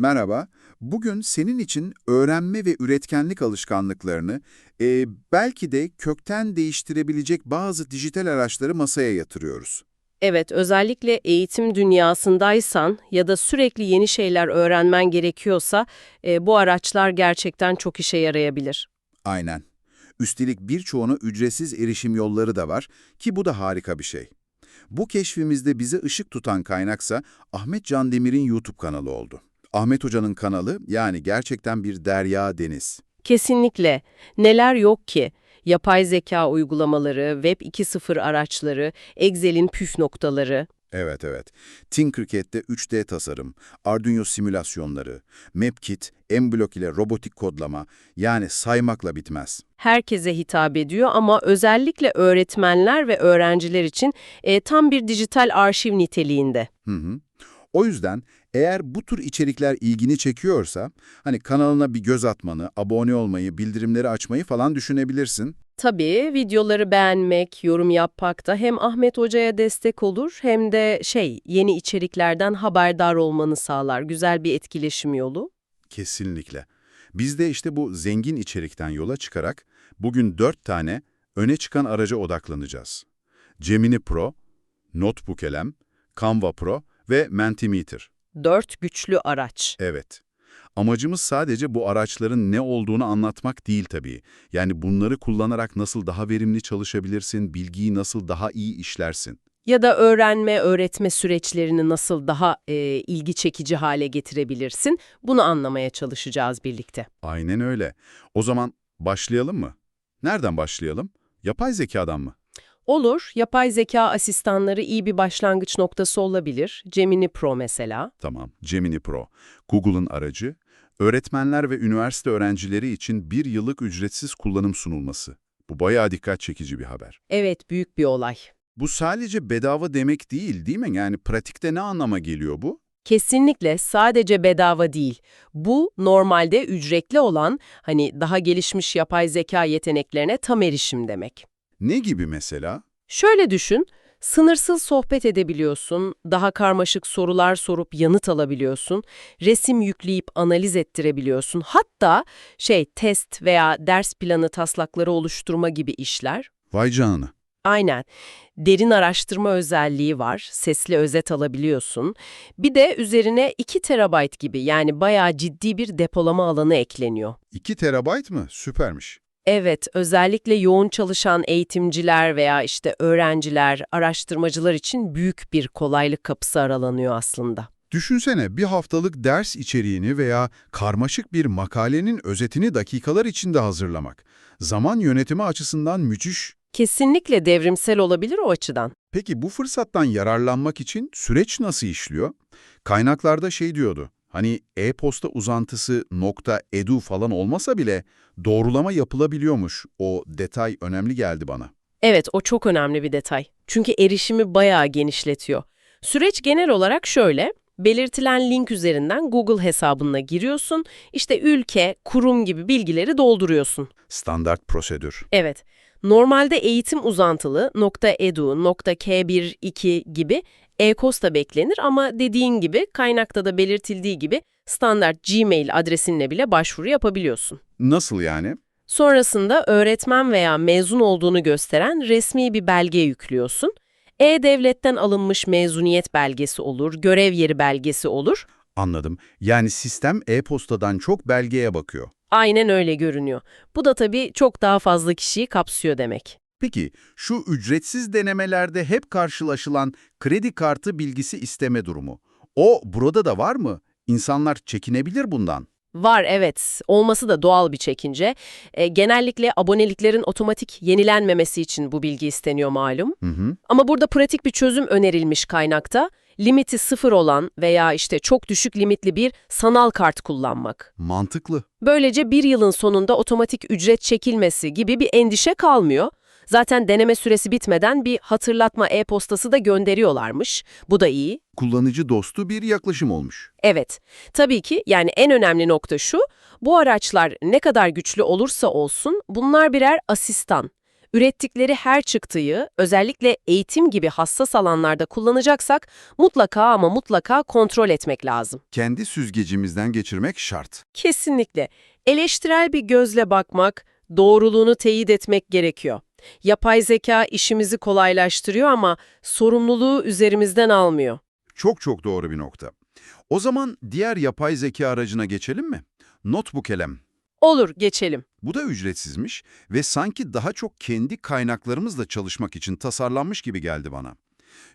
Merhaba. Bugün senin için öğrenme ve üretkenlik alışkanlıklarını e, belki de kökten değiştirebilecek bazı dijital araçları masaya yatırıyoruz. Evet, özellikle eğitim dünyasındaysan ya da sürekli yeni şeyler öğrenmen gerekiyorsa e, bu araçlar gerçekten çok işe yarayabilir. Aynen. Üstelik birçoğuna ücretsiz erişim yolları da var ki bu da harika bir şey. Bu keşfimizde bize ışık tutan kaynaksa Ahmet Can Demir'in YouTube kanalı oldu. Ahmet Hoca'nın kanalı yani gerçekten bir derya deniz. Kesinlikle. Neler yok ki? Yapay zeka uygulamaları, Web 2.0 araçları, Excel'in püf noktaları. Evet evet. Tinkercad'de 3D tasarım, Arduino simülasyonları, MapKit, MBlock ile robotik kodlama yani saymakla bitmez. Herkese hitap ediyor ama özellikle öğretmenler ve öğrenciler için e, tam bir dijital arşiv niteliğinde. Hı hı. O yüzden eğer bu tür içerikler ilgini çekiyorsa hani kanalına bir göz atmanı, abone olmayı, bildirimleri açmayı falan düşünebilirsin. Tabii videoları beğenmek, yorum yapmak da hem Ahmet Hoca'ya destek olur hem de şey yeni içeriklerden haberdar olmanı sağlar. Güzel bir etkileşim yolu. Kesinlikle. Biz de işte bu zengin içerikten yola çıkarak bugün dört tane öne çıkan araca odaklanacağız. Gemini Pro, Notebook LM, Canva Pro ve Mentimeter. Dört güçlü araç. Evet. Amacımız sadece bu araçların ne olduğunu anlatmak değil tabii. Yani bunları kullanarak nasıl daha verimli çalışabilirsin, bilgiyi nasıl daha iyi işlersin. Ya da öğrenme, öğretme süreçlerini nasıl daha e, ilgi çekici hale getirebilirsin? Bunu anlamaya çalışacağız birlikte. Aynen öyle. O zaman başlayalım mı? Nereden başlayalım? Yapay zekadan mı? Olur, yapay zeka asistanları iyi bir başlangıç noktası olabilir. Gemini Pro mesela. Tamam, Gemini Pro. Google'ın aracı, öğretmenler ve üniversite öğrencileri için bir yıllık ücretsiz kullanım sunulması. Bu bayağı dikkat çekici bir haber. Evet, büyük bir olay. Bu sadece bedava demek değil, değil mi? Yani pratikte ne anlama geliyor bu? Kesinlikle sadece bedava değil. Bu normalde ücretli olan hani daha gelişmiş yapay zeka yeteneklerine tam erişim demek. Ne gibi mesela? Şöyle düşün, sınırsız sohbet edebiliyorsun, daha karmaşık sorular sorup yanıt alabiliyorsun, resim yükleyip analiz ettirebiliyorsun. Hatta şey test veya ders planı taslakları oluşturma gibi işler. Vay canına. Aynen. Derin araştırma özelliği var. Sesli özet alabiliyorsun. Bir de üzerine 2 terabayt gibi yani bayağı ciddi bir depolama alanı ekleniyor. 2 terabayt mı? Süpermiş. Evet, özellikle yoğun çalışan eğitimciler veya işte öğrenciler, araştırmacılar için büyük bir kolaylık kapısı aralanıyor aslında. Düşünsene bir haftalık ders içeriğini veya karmaşık bir makalenin özetini dakikalar içinde hazırlamak. Zaman yönetimi açısından müthiş. Kesinlikle devrimsel olabilir o açıdan. Peki bu fırsattan yararlanmak için süreç nasıl işliyor? Kaynaklarda şey diyordu, hani e-posta uzantısı .edu falan olmasa bile doğrulama yapılabiliyormuş. O detay önemli geldi bana. Evet, o çok önemli bir detay. Çünkü erişimi bayağı genişletiyor. Süreç genel olarak şöyle, belirtilen link üzerinden Google hesabına giriyorsun, işte ülke, kurum gibi bilgileri dolduruyorsun. Standart prosedür. Evet, normalde eğitim uzantılı .edu, .k12 gibi e-posta beklenir ama dediğin gibi kaynakta da belirtildiği gibi standart Gmail adresinle bile başvuru yapabiliyorsun. Nasıl yani? Sonrasında öğretmen veya mezun olduğunu gösteren resmi bir belge yüklüyorsun. E-Devlet'ten alınmış mezuniyet belgesi olur, görev yeri belgesi olur. Anladım. Yani sistem e-postadan çok belgeye bakıyor. Aynen öyle görünüyor. Bu da tabii çok daha fazla kişiyi kapsıyor demek. Peki şu ücretsiz denemelerde hep karşılaşılan kredi kartı bilgisi isteme durumu. O burada da var mı? İnsanlar çekinebilir bundan. Var evet, olması da doğal bir çekince. E, genellikle aboneliklerin otomatik yenilenmemesi için bu bilgi isteniyor malum. Hı hı. Ama burada pratik bir çözüm önerilmiş kaynakta. Limiti sıfır olan veya işte çok düşük limitli bir sanal kart kullanmak. Mantıklı. Böylece bir yılın sonunda otomatik ücret çekilmesi gibi bir endişe kalmıyor. Zaten deneme süresi bitmeden bir hatırlatma e-postası da gönderiyorlarmış. Bu da iyi. Kullanıcı dostu bir yaklaşım olmuş. Evet, tabii ki yani en önemli nokta şu, bu araçlar ne kadar güçlü olursa olsun bunlar birer asistan. Ürettikleri her çıktıyı özellikle eğitim gibi hassas alanlarda kullanacaksak mutlaka ama mutlaka kontrol etmek lazım. Kendi süzgecimizden geçirmek şart. Kesinlikle. Eleştirel bir gözle bakmak, doğruluğunu teyit etmek gerekiyor. Yapay zeka işimizi kolaylaştırıyor ama sorumluluğu üzerimizden almıyor. Çok çok doğru bir nokta. O zaman diğer yapay zeka aracına geçelim mi? Notebook Elem. Olur, geçelim. Bu da ücretsizmiş ve sanki daha çok kendi kaynaklarımızla çalışmak için tasarlanmış gibi geldi bana.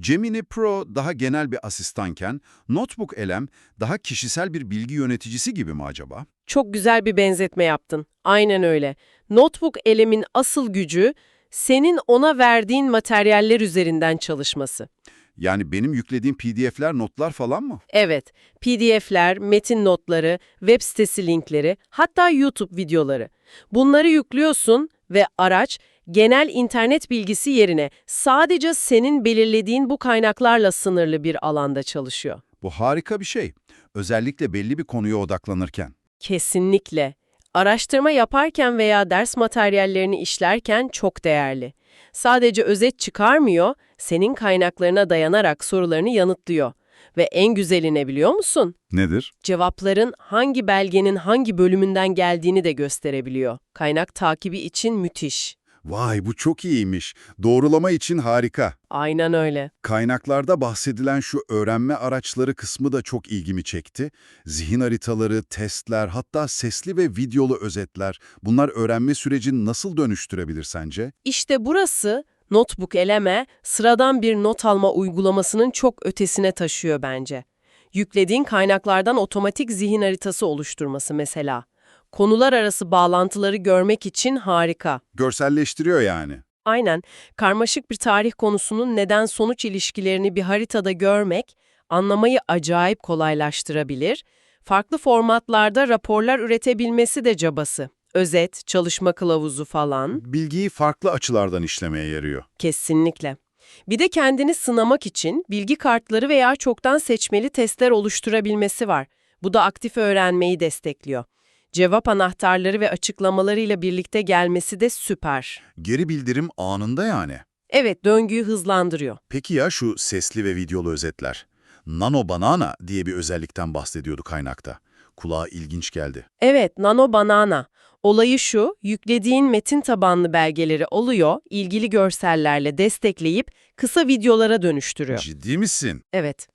Gemini Pro daha genel bir asistanken, Notebook Elem daha kişisel bir bilgi yöneticisi gibi mi acaba? Çok güzel bir benzetme yaptın. Aynen öyle. Notebook elemin asıl gücü senin ona verdiğin materyaller üzerinden çalışması. Yani benim yüklediğim PDF'ler, notlar falan mı? Evet, PDF'ler, metin notları, web sitesi linkleri, hatta YouTube videoları. Bunları yüklüyorsun ve araç genel internet bilgisi yerine sadece senin belirlediğin bu kaynaklarla sınırlı bir alanda çalışıyor. Bu harika bir şey. Özellikle belli bir konuya odaklanırken. Kesinlikle. Araştırma yaparken veya ders materyallerini işlerken çok değerli. Sadece özet çıkarmıyor, senin kaynaklarına dayanarak sorularını yanıtlıyor. Ve en güzeli ne biliyor musun? Nedir? Cevapların hangi belgenin hangi bölümünden geldiğini de gösterebiliyor. Kaynak takibi için müthiş. Vay bu çok iyiymiş. Doğrulama için harika. Aynen öyle. Kaynaklarda bahsedilen şu öğrenme araçları kısmı da çok ilgimi çekti. Zihin haritaları, testler, hatta sesli ve videolu özetler. Bunlar öğrenme sürecini nasıl dönüştürebilir sence? İşte burası Notebook Eleme sıradan bir not alma uygulamasının çok ötesine taşıyor bence. Yüklediğin kaynaklardan otomatik zihin haritası oluşturması mesela. Konular arası bağlantıları görmek için harika. Görselleştiriyor yani. Aynen, karmaşık bir tarih konusunun neden-sonuç ilişkilerini bir haritada görmek, anlamayı acayip kolaylaştırabilir. Farklı formatlarda raporlar üretebilmesi de cabası. Özet, çalışma kılavuzu falan. Bilgiyi farklı açılardan işlemeye yarıyor. Kesinlikle. Bir de kendini sınamak için bilgi kartları veya çoktan seçmeli testler oluşturabilmesi var. Bu da aktif öğrenmeyi destekliyor. Cevap anahtarları ve açıklamalarıyla birlikte gelmesi de süper. Geri bildirim anında yani. Evet, döngüyü hızlandırıyor. Peki ya şu sesli ve videolu özetler? Nano Banana diye bir özellikten bahsediyordu kaynakta. Kulağa ilginç geldi. Evet, Nano Banana. Olayı şu, yüklediğin metin tabanlı belgeleri oluyor, ilgili görsellerle destekleyip kısa videolara dönüştürüyor. Ciddi misin? Evet.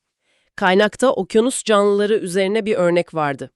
Kaynakta okyanus canlıları üzerine bir örnek vardı.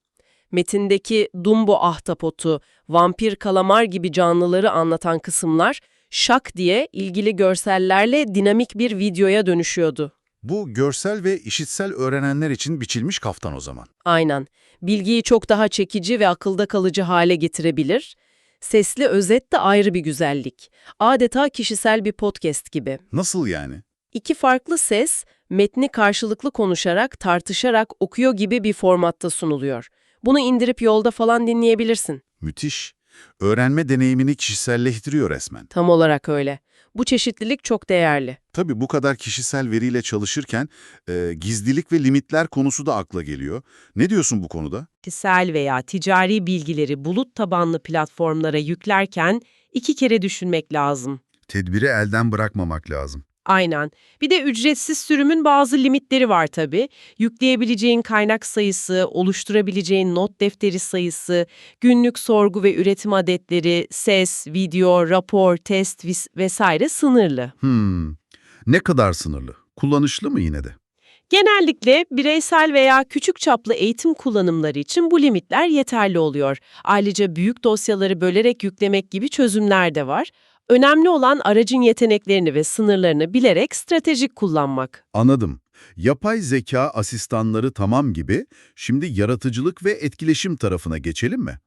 Metindeki Dumbo ahtapotu, vampir kalamar gibi canlıları anlatan kısımlar şak diye ilgili görsellerle dinamik bir videoya dönüşüyordu. Bu görsel ve işitsel öğrenenler için biçilmiş kaftan o zaman. Aynen. Bilgiyi çok daha çekici ve akılda kalıcı hale getirebilir. Sesli özet de ayrı bir güzellik. Adeta kişisel bir podcast gibi. Nasıl yani? İki farklı ses, metni karşılıklı konuşarak, tartışarak okuyor gibi bir formatta sunuluyor. Bunu indirip yolda falan dinleyebilirsin. Müthiş. Öğrenme deneyimini kişiselleştiriyor resmen. Tam olarak öyle. Bu çeşitlilik çok değerli. Tabii bu kadar kişisel veriyle çalışırken e, gizlilik ve limitler konusu da akla geliyor. Ne diyorsun bu konuda? kişisel veya ticari bilgileri bulut tabanlı platformlara yüklerken iki kere düşünmek lazım. Tedbiri elden bırakmamak lazım. Aynen. Bir de ücretsiz sürümün bazı limitleri var tabii. Yükleyebileceğin kaynak sayısı, oluşturabileceğin not defteri sayısı, günlük sorgu ve üretim adetleri, ses, video, rapor, test vesaire sınırlı. Hmm. Ne kadar sınırlı? Kullanışlı mı yine de? Genellikle bireysel veya küçük çaplı eğitim kullanımları için bu limitler yeterli oluyor. Ayrıca büyük dosyaları bölerek yüklemek gibi çözümler de var. Önemli olan aracın yeteneklerini ve sınırlarını bilerek stratejik kullanmak. Anladım. Yapay zeka asistanları tamam gibi, şimdi yaratıcılık ve etkileşim tarafına geçelim mi?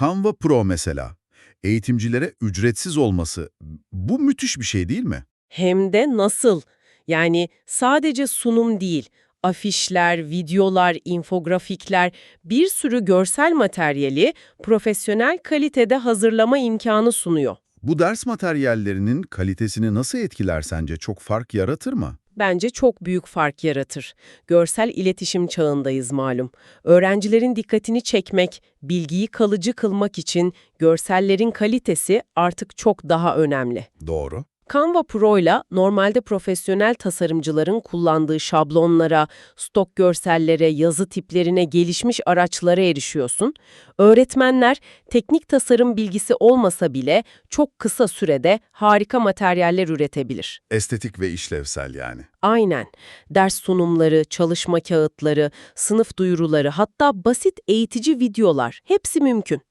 Canva Pro mesela. Eğitimcilere ücretsiz olması, bu müthiş bir şey değil mi? Hem de nasıl? Yani sadece sunum değil, afişler, videolar, infografikler, bir sürü görsel materyali profesyonel kalitede hazırlama imkanı sunuyor. Bu ders materyallerinin kalitesini nasıl etkiler sence? Çok fark yaratır mı? bence çok büyük fark yaratır. Görsel iletişim çağındayız malum. Öğrencilerin dikkatini çekmek, bilgiyi kalıcı kılmak için görsellerin kalitesi artık çok daha önemli. Doğru. Canva Pro ile normalde profesyonel tasarımcıların kullandığı şablonlara, stok görsellere, yazı tiplerine, gelişmiş araçlara erişiyorsun. Öğretmenler teknik tasarım bilgisi olmasa bile çok kısa sürede harika materyaller üretebilir. Estetik ve işlevsel yani. Aynen. Ders sunumları, çalışma kağıtları, sınıf duyuruları, hatta basit eğitici videolar hepsi mümkün.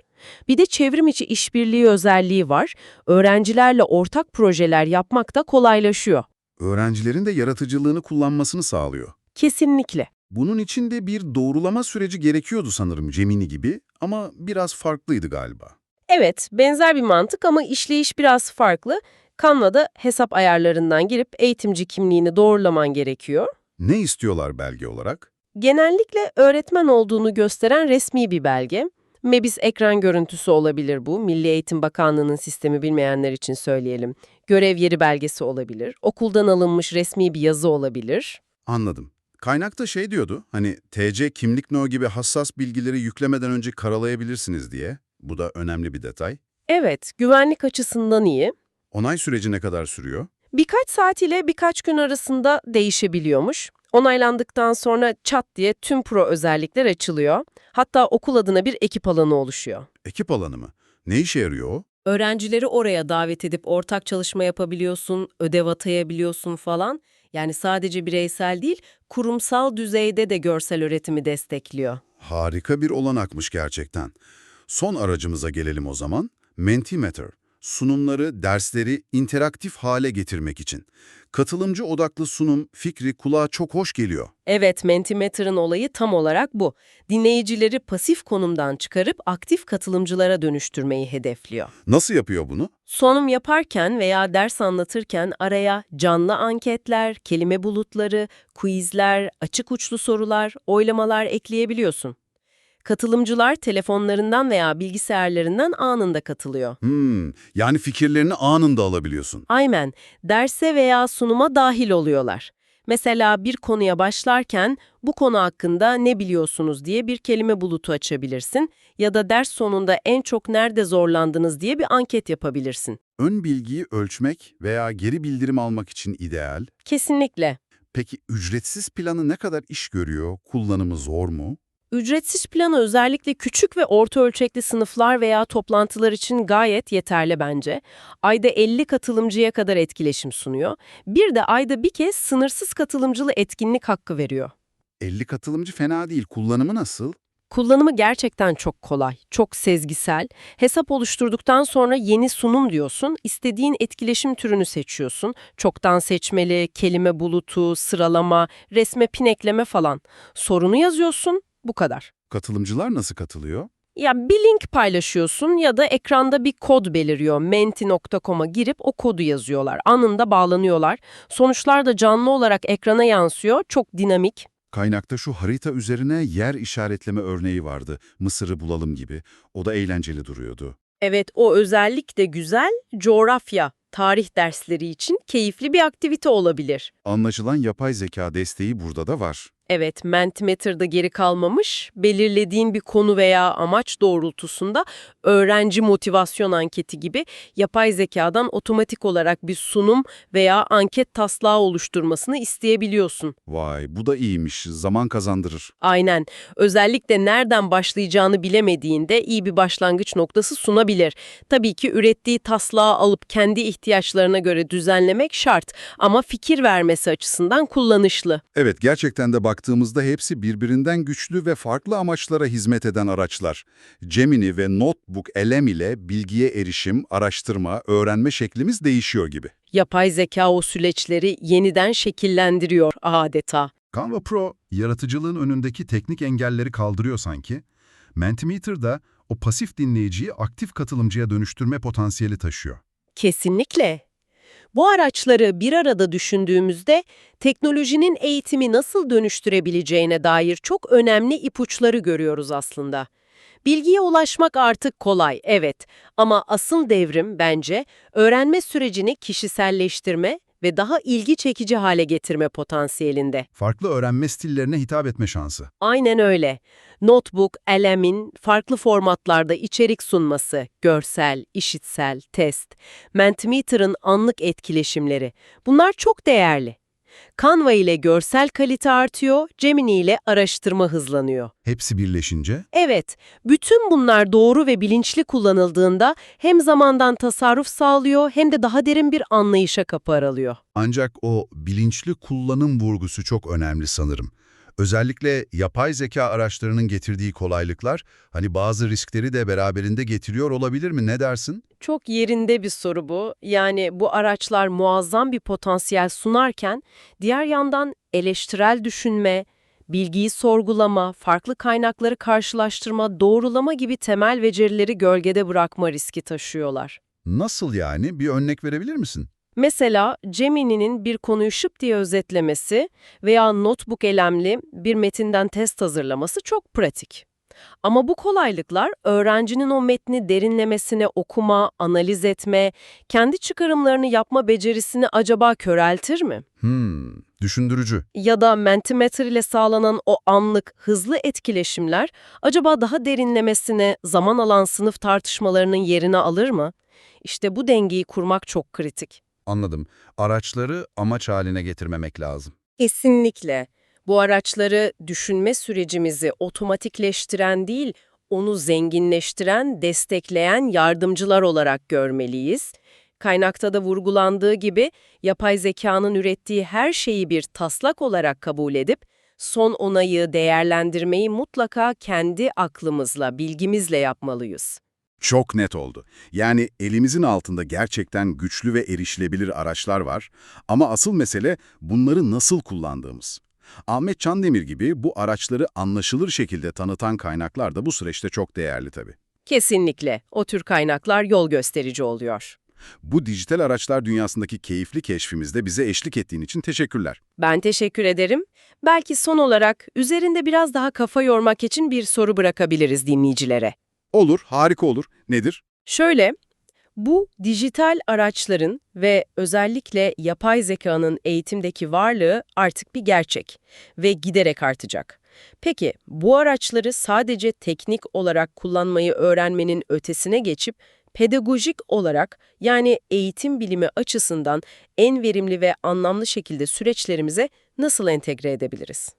Bir de çevrim içi işbirliği özelliği var. Öğrencilerle ortak projeler yapmak da kolaylaşıyor. Öğrencilerin de yaratıcılığını kullanmasını sağlıyor. Kesinlikle. Bunun için de bir doğrulama süreci gerekiyordu sanırım Gemini gibi ama biraz farklıydı galiba. Evet, benzer bir mantık ama işleyiş biraz farklı. Canva'da hesap ayarlarından girip eğitimci kimliğini doğrulaman gerekiyor. Ne istiyorlar belge olarak? Genellikle öğretmen olduğunu gösteren resmi bir belge. MEBİS ekran görüntüsü olabilir bu. Milli Eğitim Bakanlığı'nın sistemi bilmeyenler için söyleyelim. Görev yeri belgesi olabilir. Okuldan alınmış resmi bir yazı olabilir. Anladım. Kaynakta şey diyordu, hani TC kimlik no gibi hassas bilgileri yüklemeden önce karalayabilirsiniz diye. Bu da önemli bir detay. Evet, güvenlik açısından iyi. Onay süreci ne kadar sürüyor? Birkaç saat ile birkaç gün arasında değişebiliyormuş. Onaylandıktan sonra çat diye tüm pro özellikler açılıyor. Hatta okul adına bir ekip alanı oluşuyor. Ekip alanı mı? Ne işe yarıyor o? Öğrencileri oraya davet edip ortak çalışma yapabiliyorsun, ödev atayabiliyorsun falan. Yani sadece bireysel değil, kurumsal düzeyde de görsel öğretimi destekliyor. Harika bir olanakmış gerçekten. Son aracımıza gelelim o zaman. Mentimeter. Sunumları, dersleri interaktif hale getirmek için. Katılımcı odaklı sunum fikri kulağa çok hoş geliyor. Evet, Mentimeter'ın olayı tam olarak bu. Dinleyicileri pasif konumdan çıkarıp aktif katılımcılara dönüştürmeyi hedefliyor. Nasıl yapıyor bunu? Sunum yaparken veya ders anlatırken araya canlı anketler, kelime bulutları, quizler, açık uçlu sorular, oylamalar ekleyebiliyorsun. Katılımcılar telefonlarından veya bilgisayarlarından anında katılıyor. Hmm, yani fikirlerini anında alabiliyorsun. Aynen, derse veya sunuma dahil oluyorlar. Mesela bir konuya başlarken bu konu hakkında ne biliyorsunuz diye bir kelime bulutu açabilirsin ya da ders sonunda en çok nerede zorlandınız diye bir anket yapabilirsin. Ön bilgiyi ölçmek veya geri bildirim almak için ideal. Kesinlikle. Peki ücretsiz planı ne kadar iş görüyor? Kullanımı zor mu? Ücretsiz planı özellikle küçük ve orta ölçekli sınıflar veya toplantılar için gayet yeterli bence. Ayda 50 katılımcıya kadar etkileşim sunuyor. Bir de ayda bir kez sınırsız katılımcılı etkinlik hakkı veriyor. 50 katılımcı fena değil. Kullanımı nasıl? Kullanımı gerçekten çok kolay, çok sezgisel. Hesap oluşturduktan sonra yeni sunum diyorsun, istediğin etkileşim türünü seçiyorsun. Çoktan seçmeli, kelime bulutu, sıralama, resme pin ekleme falan. Sorunu yazıyorsun, bu kadar. Katılımcılar nasıl katılıyor? Ya bir link paylaşıyorsun ya da ekranda bir kod beliriyor. Menti.com'a girip o kodu yazıyorlar. Anında bağlanıyorlar. Sonuçlar da canlı olarak ekrana yansıyor. Çok dinamik. Kaynakta şu harita üzerine yer işaretleme örneği vardı. Mısır'ı bulalım gibi. O da eğlenceli duruyordu. Evet, o özellik de güzel. Coğrafya, tarih dersleri için keyifli bir aktivite olabilir. Anlaşılan yapay zeka desteği burada da var. Evet, Mentimeter'da geri kalmamış, belirlediğin bir konu veya amaç doğrultusunda öğrenci motivasyon anketi gibi yapay zekadan otomatik olarak bir sunum veya anket taslağı oluşturmasını isteyebiliyorsun. Vay bu da iyiymiş. Zaman kazandırır. Aynen. Özellikle nereden başlayacağını bilemediğinde iyi bir başlangıç noktası sunabilir. Tabii ki ürettiği taslağı alıp kendi ihtiyaçlarına göre düzenlemek şart ama fikir vermesi açısından kullanışlı. Evet gerçekten de baktığımızda hepsi birbirinden güçlü ve farklı amaçlara hizmet eden araçlar. Gemini ve Notebook LM ile bilgiye erişim, araştırma, öğrenme şeklimiz değişiyor gibi. Yapay zeka o süreçleri yeniden şekillendiriyor adeta. Canva Pro, yaratıcılığın önündeki teknik engelleri kaldırıyor sanki. Mentimeter da o pasif dinleyiciyi aktif katılımcıya dönüştürme potansiyeli taşıyor. Kesinlikle. Bu araçları bir arada düşündüğümüzde teknolojinin eğitimi nasıl dönüştürebileceğine dair çok önemli ipuçları görüyoruz aslında. Bilgiye ulaşmak artık kolay, evet. Ama asıl devrim bence öğrenme sürecini kişiselleştirme ve daha ilgi çekici hale getirme potansiyelinde. Farklı öğrenme stillerine hitap etme şansı. Aynen öyle. Notebook, LM'in farklı formatlarda içerik sunması, görsel, işitsel, test, Mentimeter'ın anlık etkileşimleri. Bunlar çok değerli. Canva ile görsel kalite artıyor, Gemini ile araştırma hızlanıyor. Hepsi birleşince Evet, bütün bunlar doğru ve bilinçli kullanıldığında hem zamandan tasarruf sağlıyor hem de daha derin bir anlayışa kapı aralıyor. ancak o bilinçli kullanım vurgusu çok önemli sanırım. Özellikle yapay zeka araçlarının getirdiği kolaylıklar hani bazı riskleri de beraberinde getiriyor olabilir mi? Ne dersin? Çok yerinde bir soru bu. Yani bu araçlar muazzam bir potansiyel sunarken diğer yandan eleştirel düşünme, bilgiyi sorgulama, farklı kaynakları karşılaştırma, doğrulama gibi temel becerileri gölgede bırakma riski taşıyorlar. Nasıl yani? Bir örnek verebilir misin? Mesela Gemini'nin bir konuyu şıp diye özetlemesi veya notebook elemli bir metinden test hazırlaması çok pratik. Ama bu kolaylıklar öğrencinin o metni derinlemesine okuma, analiz etme, kendi çıkarımlarını yapma becerisini acaba köreltir mi? Hmm, düşündürücü. Ya da Mentimeter ile sağlanan o anlık, hızlı etkileşimler acaba daha derinlemesine zaman alan sınıf tartışmalarının yerini alır mı? İşte bu dengeyi kurmak çok kritik. Anladım. Araçları amaç haline getirmemek lazım. Kesinlikle. Bu araçları düşünme sürecimizi otomatikleştiren değil, onu zenginleştiren, destekleyen yardımcılar olarak görmeliyiz. Kaynakta da vurgulandığı gibi yapay zekanın ürettiği her şeyi bir taslak olarak kabul edip son onayı, değerlendirmeyi mutlaka kendi aklımızla, bilgimizle yapmalıyız. Çok net oldu. Yani elimizin altında gerçekten güçlü ve erişilebilir araçlar var ama asıl mesele bunları nasıl kullandığımız. Ahmet Çandemir gibi bu araçları anlaşılır şekilde tanıtan kaynaklar da bu süreçte çok değerli tabii. Kesinlikle o tür kaynaklar yol gösterici oluyor. Bu dijital araçlar dünyasındaki keyifli keşfimizde bize eşlik ettiğin için teşekkürler. Ben teşekkür ederim. Belki son olarak üzerinde biraz daha kafa yormak için bir soru bırakabiliriz dinleyicilere. Olur, harika olur. Nedir? Şöyle, bu dijital araçların ve özellikle yapay zekanın eğitimdeki varlığı artık bir gerçek ve giderek artacak. Peki bu araçları sadece teknik olarak kullanmayı öğrenmenin ötesine geçip pedagojik olarak yani eğitim bilimi açısından en verimli ve anlamlı şekilde süreçlerimize nasıl entegre edebiliriz?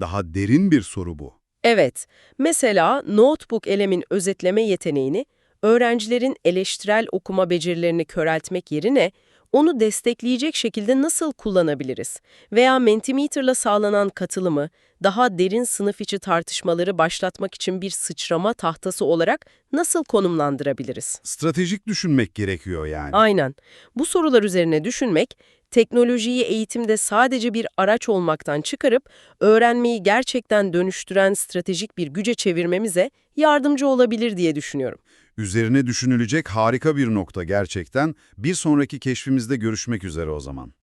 Daha derin bir soru bu. Evet, mesela Notebook Elem'in özetleme yeteneğini öğrencilerin eleştirel okuma becerilerini köreltmek yerine onu destekleyecek şekilde nasıl kullanabiliriz? Veya Mentimeter'la sağlanan katılımı daha derin sınıf içi tartışmaları başlatmak için bir sıçrama tahtası olarak nasıl konumlandırabiliriz? Stratejik düşünmek gerekiyor yani. Aynen. Bu sorular üzerine düşünmek, teknolojiyi eğitimde sadece bir araç olmaktan çıkarıp öğrenmeyi gerçekten dönüştüren stratejik bir güce çevirmemize yardımcı olabilir diye düşünüyorum. Üzerine düşünülecek harika bir nokta gerçekten. Bir sonraki keşfimizde görüşmek üzere o zaman.